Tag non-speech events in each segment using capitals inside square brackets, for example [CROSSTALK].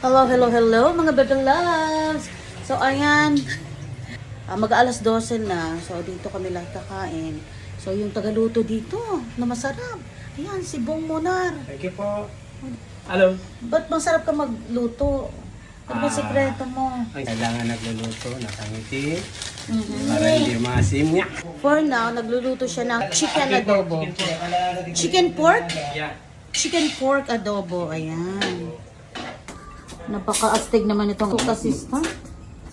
Hello, hello, hello mga bebe loves! So ayan, ah, mag-alas 12 na. So dito kami lahat kakain. So yung tagaluto dito na masarap. Ayan, si Bong Monar. Thank you po. Hello. Ba't masarap ka magluto? Ano ba Ah. sekreto mo? Ang kailangan nagluluto, nakangiti, Mhm. para hindi maasim niya. For now, nagluluto siya ng chicken adobo. Chicken pork? Yeah. Chicken pork adobo. Ayan. Napaka-astig naman itong assistant.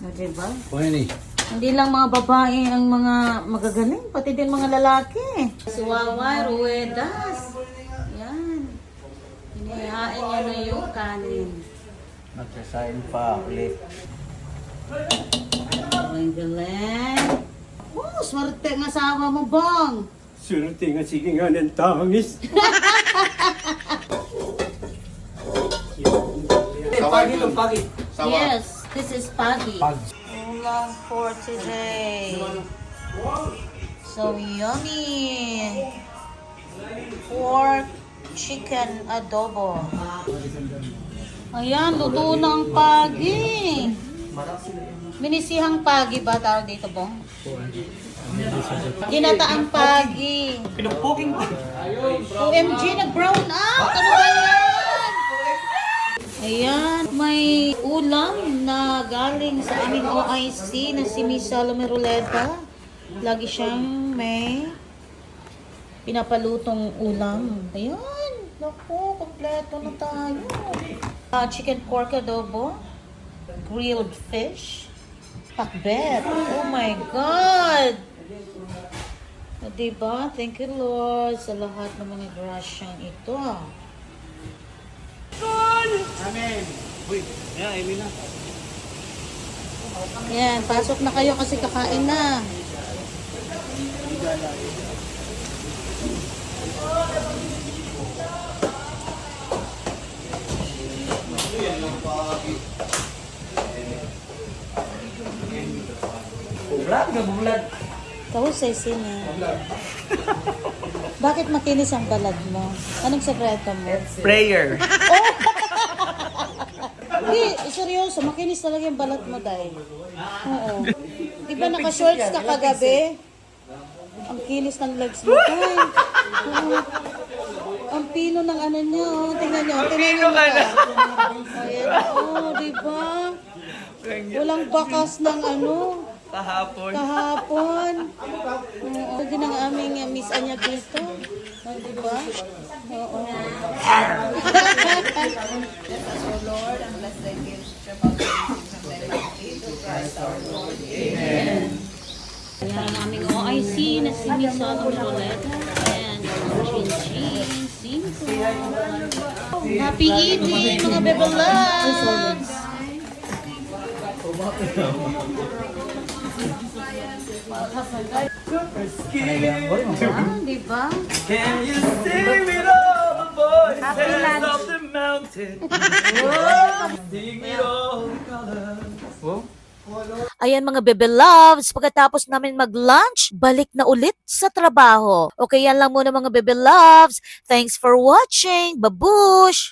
O, diba? Pwede. Hindi lang mga babae ang mga magagaling, pati din mga lalaki. Si Wawa Ruedas. Yan. Hinihain niya na yung kanin. Magsasayin pa ulit. Ang galing. Oh, swerte ng asawa mo, Bong. Surti nga sige nga ng tangis. [LAUGHS] Pagi to, pagi. Yes, this is Pagi. Ulam for today. So yummy. Pork chicken adobo. Ayan, luto na ang Pagi. Minisihang Pagi ba tawag dito, Bong? Ginataang Pagi. Pinupuging pa. OMG, nag-brown out! Ano ba yan? Ayan, may ulam na galing sa aming OIC na si Miss Salome Roleta. Lagi siyang may pinapalutong ulam. Ayan, naku, kompleto na tayo. Ah, chicken pork adobo, grilled fish, pakbet. Oh my God! O, diba? Thank you, Lord, sa lahat ng mga grasyang ito. Amen. Uy, yeah, Emina. Yan, pasok na kayo kasi kakain na. Bublad ka, bublad. Kahusay sina. Bakit makinis ang balad mo? Anong sekreto mo? Prayer. Hindi, seryoso, makinis talaga yung balat mo, Day. Oo. Di ba naka-shorts ka kagabi? Ang kinis ng legs mo. Oo. Ang pino ng ano niya, oh. Tingnan niyo, tingnan niyo. Ayan, oh, di ba? Walang bakas ng ano, Kahapon. kahapon. Oo, pwede ng aming uh, Miss Anya dito. Oh, di ba? Oo. [LAUGHS] Ayan ang aming OIC na si Miss Solomon Roleta and Chin, Cinco. Happy eating mga bebe loves! Ah, di ba? Can you sing it all the voices of the mountain? Sing it all the colors. Ayan mga bebe loves, pagkatapos namin mag-lunch, balik na ulit sa trabaho. Okay, yan lang muna mga bebe loves. Thanks for watching. Babush!